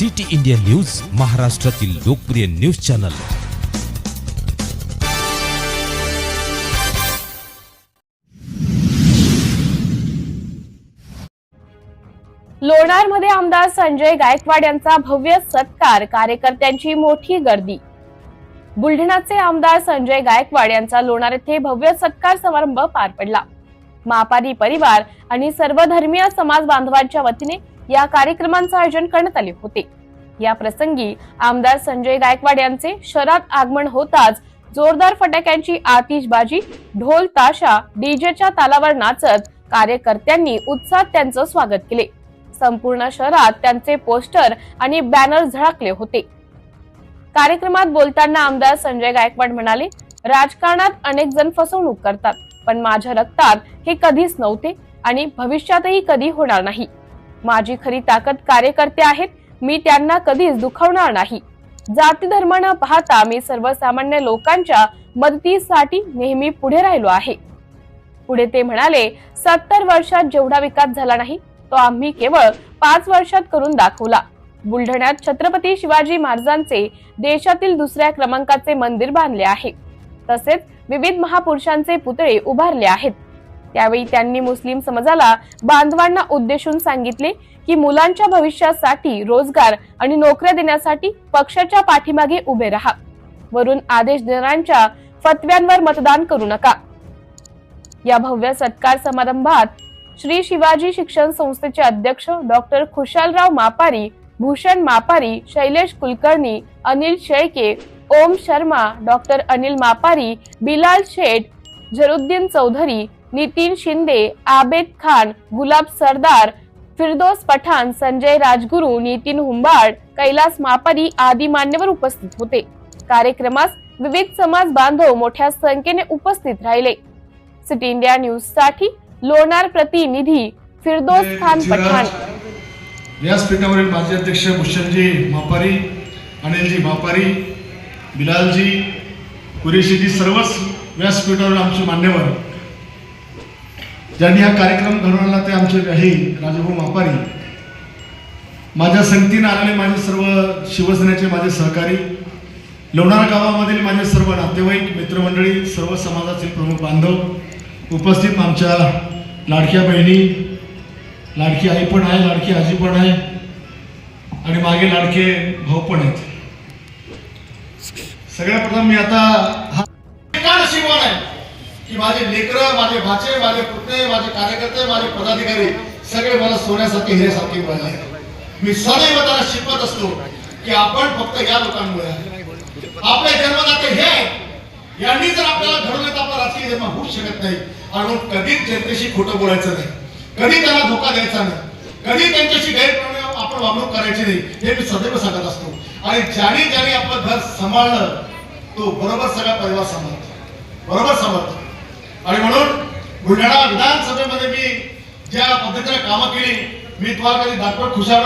City India news महाराष्ट्रातील लोकप्रिय news channel. लोणारमध्ये आमदार संजय गायकवाड यांचा भव्य सत्कार कार्यकर्त्यांची मोठी गर्दी. बुलढाण्याचे आमदार संजय गायकवाड यांचा लोणार येथे भव्य सत्कार समारंभ पार पडला. महापारी परिवार आणि सर्वधर्मीय समाज बांधवांच्या वतीने या कार्यक्रमांचं आयोजन करण्यात आले होते. या प्रसंगी आमदार संजय गायकवाड यांचे शहरात आगमन होताच जोरदार फटाक्यांची आतिषबाजी ढोल ताशा डीजेच्या तालावर नाचत कार्यकर्त्यांनी उत्साहात त्यांचं स्वागत केले. संपूर्ण शहरात त्यांचे पोस्टर आणि बॅनर झळकले होते. कार्यक्रमात बोलताना आमदार संजय गायकवाड म्हणाले राजकारणात अनेक जण फसवणूक करतात पण माझ्या रक्तात हे कधीच नव्हते आणि भविष्यातही कधी होणार नाही. माझी खरी ताकद कार्यकर्ते आहेत मी त्यांना कधीच दुखवणार नाही. जाती धर्म न पाहता मी सर्वसामान्य लोकांच्या मदतीसाठी नेहमी पुढे राहिलो आहे. पुढे ते म्हणाले सत्तर वर्षात जेवढा विकास झाला नाही तो आम्ही केवळ पाच वर्षात करून दाखवला. बुलढाण्यात छत्रपती शिवाजी महाराजांचे देशातील दुसऱ्या क्रमांकाचे मंदिर बांधले आहे. तसेच विविध महापुरुषांचे पुतळे उभारले आहेत. त्यावेळी त्यांनी मुस्लिम समाजाला बांधवांना उद्देशून सांगितले की मुलांच्या भविष्यासाठी रोजगार आणि नोकऱ्या देण्यासाठी पक्षाच्या पाठीमागे उभे राहा. वरून आदेश देणाऱ्यांच्या फतव्यांवर मतदान करू नका. या भव्य सत्कार समारंभात श्री शिवाजी शिक्षण संस्थेचे अध्यक्ष डॉक्टर खुशालराव मापारी भूषण मापारी शैलेश कुलकर्णी अनिल शेळके ओम शर्मा डॉक्टर अनिल मापारी बिलाल शेठ झरुद्दीन चौधरी नितीन शिंदे आबेद खान गुलाब सरदार फिरदोस पठाण संजय राजगुरू नितीन हुंबाड कैलास मापारी आदी मान्यवर उपस्थित होते. कार्यक्रमास विविध समाज बांधव मोठ्या संख्येने उपस्थित राहिले. सिटी इंडिया न्यूजसाठी लोणार प्रतिनिधी फिरदोस खान पठाण. व्यासपीठावरील माजी अध्यक्ष भूषणजी मापारी अनिलजी मापारी बिलालजी कुरेशीजी सर्वच व्यासपीठावर आमचे मान्यवर ज्यांनी हा कार्यक्रम घडवला ते आमचे काही राजभाऊ मापारी. माझ्या संगतीनं आलेले माझे सर्व शिवसेनेचे माझे सहकारी लोणार गावामधील माझे सर्व नातेवाईक मित्रमंडळी सर्व समाजाचे प्रमुख बांधव उपस्थित आमच्या लाडक्या बहिणी लाडकी आई पण आहे लाडकी आजी पण आहे आणि मागे लाडके भाऊ पण आहेत. सगळ्यात प्रथम मी आता हा शिवण आहे की माझे लेकर माझे भाचे माझे पुतणे माझे कार्यकर्ते माझे पदाधिकारी सगळे मला सोन्यासारखे हिऱ्यासारखे मिळाले मी सदैव त्यांना शिकवत असतो की आपण फक्त या लोकांमुळे आहे. आपले जन्मदाते हे यांनी जर आपल्याला घडवलं तर आपला राजकीय जन्म होऊ शकत नाही आणि कधीच जनतेशी खोटं बोलायचं नाही. कधी त्यांना धोका द्यायचा नाही. कधी त्यांच्याशी गैरप्रमाणे आपण वागणूक करायची नाही हे मी सदैव सांगत असतो. आणि ज्याने ज्याने आपलं घर सांभाळलं तो बरोबर सगळा परिवार सांभाळतो. बरोबर सांभाळतो. आणि म्हणून बुलढाणा विधानसभेमध्ये मी ज्या पद्धतीने कामं केली मी तुम्हाला कधी दाखवत खुशाल